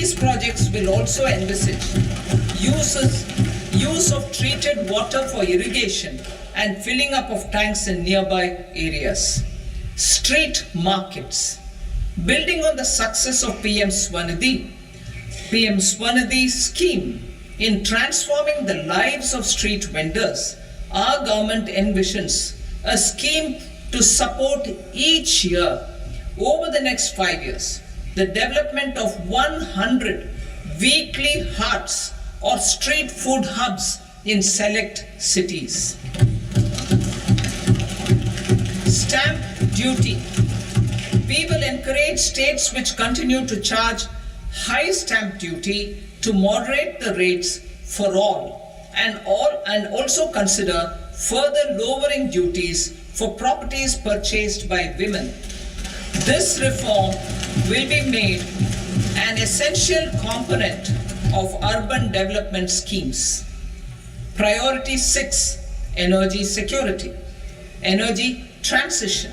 these projects will also envisage uses, use of treated water for irrigation and filling up of tanks in nearby areas. Street markets. Building on the success of PM Swanidhi, PM Swanidhi scheme in transforming the lives of street vendors, our government envisions a scheme to support each year over the next five years the development of 100 weekly huts or street food hubs in select cities. Stamp duty. We will encourage states which continue to charge high stamp duty to moderate the rates for all and all and also consider further lowering duties for properties purchased by women. This reform will be made an essential component of urban development schemes. Priority 6 Energy security, energy transition.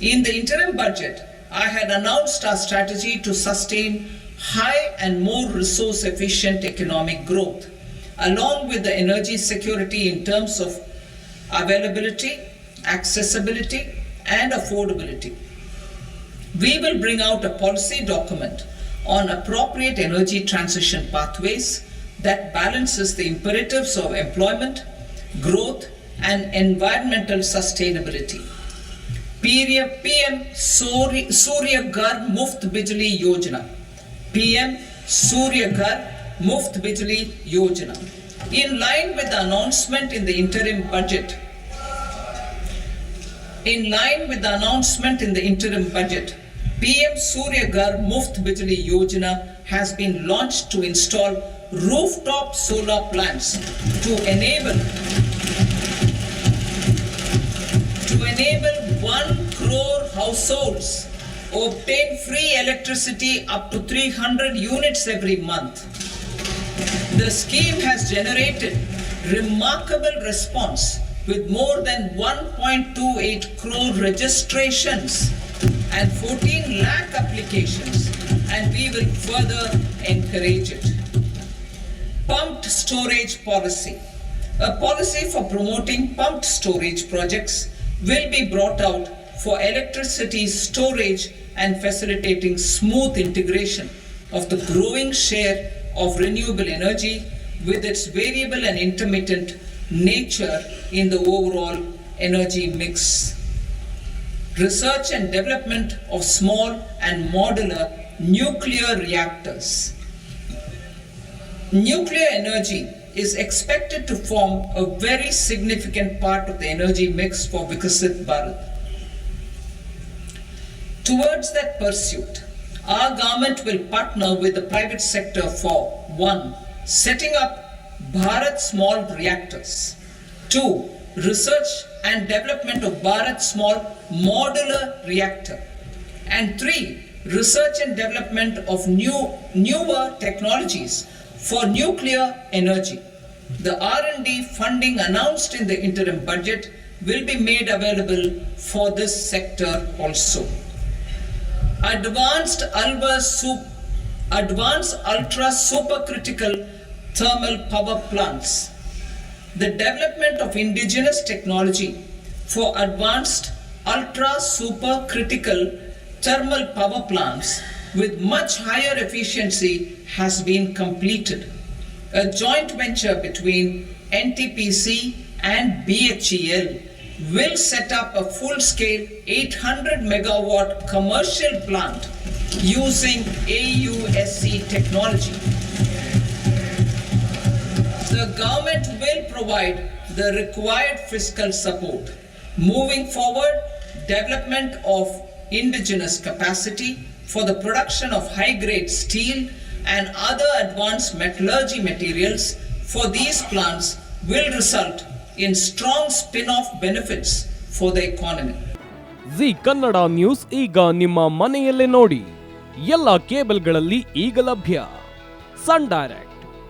In the interim budget, I had announced our strategy to sustain high and more resource efficient economic growth, along with the energy security in terms of availability, accessibility, and affordability. We will bring out a policy document on appropriate energy transition pathways that balances the imperatives of employment, growth, and environmental sustainability. PM Surya Ghar Muft Bijli Yojana. PM Surya Ghar Muft Bijli Yojana. In line with the announcement in the interim budget, in line with the announcement in the interim budget, PM Surya Ghar Muft Bijli Yojana has been launched to install rooftop solar plants to enable to enable 1 crore households obtain free electricity up to 300 units every month. The scheme has generated remarkable response with more than 1.28 crore registrations and 14 lakh applications and we will further encourage it. Pumped storage policy. A policy for promoting pumped storage projects will be brought out for electricity storage and facilitating smooth integration of the growing share of renewable energy with its variable and intermittent nature in the overall energy mix. Research and development of small and modular nuclear reactors. Nuclear energy is expected to form a very significant part of the energy mix for Vikasit Bharat. Towards that pursuit, our government will partner with the private sector for 1. Setting up Bharat Small Reactors. 2. Research and development of Bharat Small Modular Reactor. And 3. Research and development of new, newer technologies for nuclear energy. The R&D funding announced in the interim budget will be made available for this sector also. Advanced ultra, sup- advanced ultra supercritical thermal power plants. The development of indigenous technology for advanced ultra supercritical thermal power plants with much higher efficiency has been completed. A joint venture between NTPC and BHEL will set up a full scale 800 megawatt commercial plant using AUSC technology. The government will provide the required fiscal support. Moving forward, development of indigenous capacity for the production of high grade steel and other advanced metallurgy materials for these plants will result in strong spin off benefits for the economy. Zee Kannada news ಈಗ ನಿಮ್ಮ ಮನೆಯಲ್ಲೇ ನೋಡಿ ಎಲ್ಲ ಕೇಬಲ್ಗಳಲ್ಲಿ ಈಗ ಲಭ್ಯ ಸನ್ direct